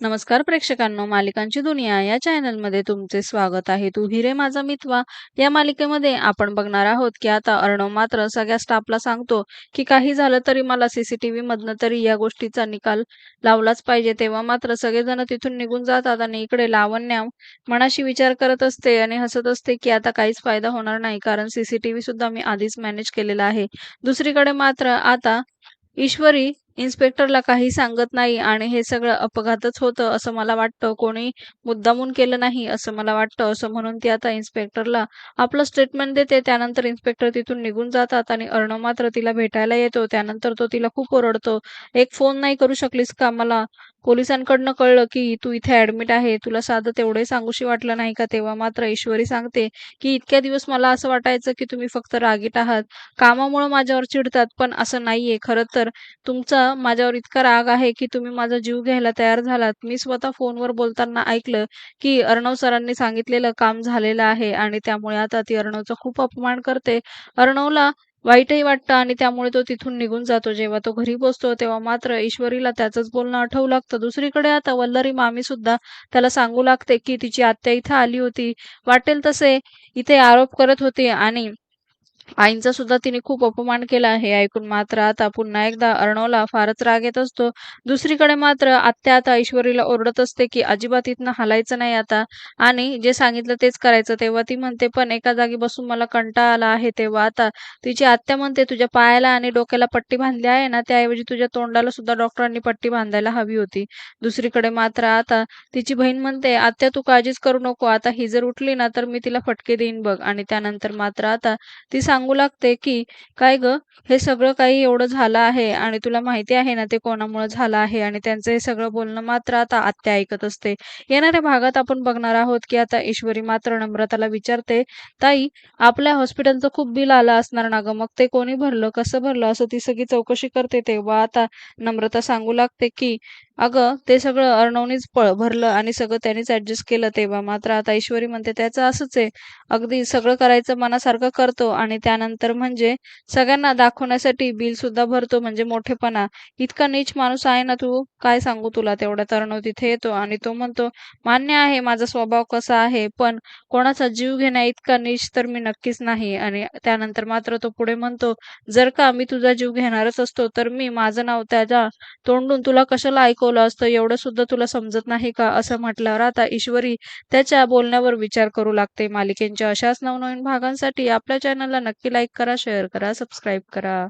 नमस्कार प्रेक्षकांनो मालिकांची दुनिया या चॅनलमध्ये तुमचे स्वागत आहे. तू हिरे माझा मितवा. या मालिकेमध्ये आपण बघणार आहोत की आता अर्णव मात्र सगळ्या स्टाफला सांगतो की काही झालं तरी मला सीसीटीव्ही मधनं तरी या गोष्टीचा निकाल लावलाच पाहिजे. तेव्हा मात्र सगळेजण तिथून निघून जातात आणि इकडे लावण्या मनाशी विचार करत असते आणि हसत असते की आता काहीच फायदा होणार नाही कारण सीसीटीव्ही सुद्धा मी आधीच मॅनेज केलेला आहे. दुसरीकडे मात्र आता ईश्वरी इन्स्पेक्टरला काही सांगत नाही आणि हे सगळं अपघातच होतं असं मला वाटतं. कोणी मुद्दामून केलं नाही असं मला वाटतं. असं म्हणून ती आता इन्स्पेक्टरला आपलं स्टेटमेंट देते. त्यानंतर इन्स्पेक्टर तिथून निघून जातात आणि अर्णव मात्र तिला भेटायला येतो. त्यानंतर तो तिला खूप ओरडतो. एक फोन नाही करू शकलीस का मला? पोलिसांकडनं कळलं की तू इथे ऍडमिट आहे. तुला साधं तेवढे सांगूशी वाटलं नाही का? तेव्हा मात्र ईश्वरी सांगते की इतक्या दिवस मला असं वाटायचं की तुम्ही फक्त रागीट आहात. कामामुळे माझ्यावर चिडतात पण असं नाहीये. खरं तर तुमचा माझ्यावर इतका राग आहे की तुम्ही माझा जीव घ्यायला तयार झालात. मी स्वतः फोनवर बोलताना ऐकलं की अर्णव सरांनी सांगितलेलं काम झालेलं आहे आणि त्यामुळे आता ती अर्णवचा खूप अपमान करते. अर्णवला वाईटही वाटतं आणि त्यामुळे तो तिथून निघून जातो. जेव्हा तो घरी बसतो तेव्हा मात्र ईश्वरीला त्याचंच बोलणं आठवू लागतं. दुसरीकडे आता वल्लरी मामी सुद्धा त्याला सांगू लागते की तिची आत्या इथं आली होती. वाटेल तसे इथे आरोप करत होते आणि आईंचा सुद्धा तिने खूप अपमान केला हे ऐकून मात्र आता पुन्हा एकदा अर्णवला फारच राग येत असतो. दुसरीकडे मात्र आत्या आता ऐश्वरीला ओरडत असते की अजिबात इथनं हलायचं नाही आता. आणि जे सांगितलं तेच करायचं. तेव्हा ती म्हणते पण एका जागी बसून मला कंटाळा आला आहे. तेव्हा आता तिची आत्या म्हणते तुझ्या पायाला आणि डोक्याला पट्टी बांधली आहे ना त्याऐवजी तुझ्या तोंडाला सुद्धा डॉक्टरांनी पट्टी बांधायला हवी होती. दुसरीकडे मात्र आता तिची बहीण म्हणते आत्या तू काळजीच करू नको. आता ही जर उठली ना तर मी तिला फटके देईन बघ. आणि त्यानंतर मात्र आता ती सांगू लागते की काय ग? हे सगळं काही एवढं झालं आहे आणि तुला माहिती आहे ना ते कोणामुळे झालं आहे आणि त्यांचं हे सगळं बोलणं मात्र आता आत्या ऐकत असते. येणाऱ्या भागात आपण बघणार आहोत की आता ईश्वरी मात्र नम्रताला विचारते ताई आपल्या हॉस्पिटलचं खूप बिल आलं असणार ना ग? मग ते कोणी भरलं? कसं भरलं? असं ती सगळी चौकशी करते तेव्हा आता नम्रता सांगू लागते की अगं ते सगळं अर्णवनीच पळ भरलं आणि सगळं त्यांनीच ऍडजस्ट केलं तेव्हा. मात्र आता ईश्वरी म्हणते त्याचं असंच आहे. अगदी सगळं करायचं मनासारखं करतो आणि त्यानंतर म्हणजे सगळ्यांना दाखवण्यासाठी बिल सुद्धा भरतो म्हणजे मोठेपणा. इतका नीच माणूस आहे ना तू? काय सांगू तुला तेवढ्यात अर्णव तिथे येतो आणि तो म्हणतो मान्य आहे माझा स्वभाव कसा आहे पण कोणाचा जीव घेण्या इतका नीच तर मी नक्कीच नाही. आणि त्यानंतर मात्र तो पुढे म्हणतो जर का मी तुझा जीव घेणारच असतो तर मी माझं नाव त्याच्या तोंडून तुला कशाला ऐकवलं असतं एवढं सुद्धा तुला समजत नाही का? असं म्हटल्यावर आता ईश्वरी त्याच्या बोलण्यावर विचार करू लागते मालिकेंच्या अशाच नवनवीन भागांसाठी. आपल्या चॅनलला नक्की लाईक करा शेअर करा सबस्क्राईब करा.